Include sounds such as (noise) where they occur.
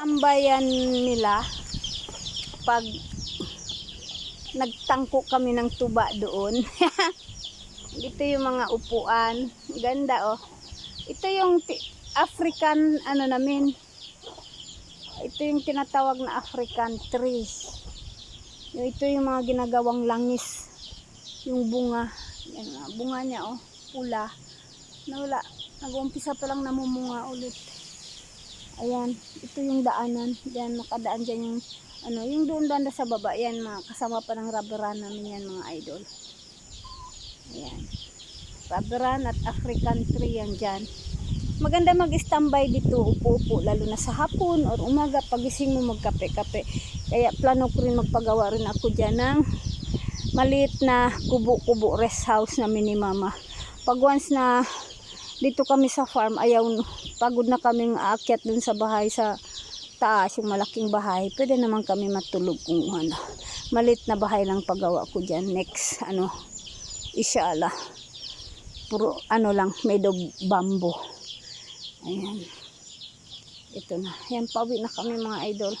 tambayan nila pag nagtangko kami ng tuba doon. (laughs) Ito yung mga upuan. Ganda oh. Ito yung African ano namin. Ito yung tinatawag na African trees. Ito yung mga ginagawang langis. Yung bunga. Yan, nga, bunga niya oh. Pula. Nawala. Nag-umpisa pa lang namumunga ulit. Ayan. Ito yung daanan. Diyan, nakadaan dyan yung ano, yung doon banda sa baba. Yan, mga kasama pa ng rubberan namin yan mga idol. Ayan. Rubberan at African tree yan dyan. Maganda mag-standby dito, upo-upo, lalo na sa hapon or umaga, pagising mo magkape-kape. Kaya plano ko rin magpagawa rin ako dyan ng maliit na kubo-kubo rest house namin ni mama. Pag once na dito kami sa farm, ayaw, pagod na kaming aakyat dun sa bahay sa taas, yung malaking bahay, pwede naman kami matulog kung ano. Malit na bahay lang pagawa ko dyan. Next, ano, inshallah. Puro, ano lang, made of bamboo. Ayan. Ito na. Yan, pawi na kami mga idol.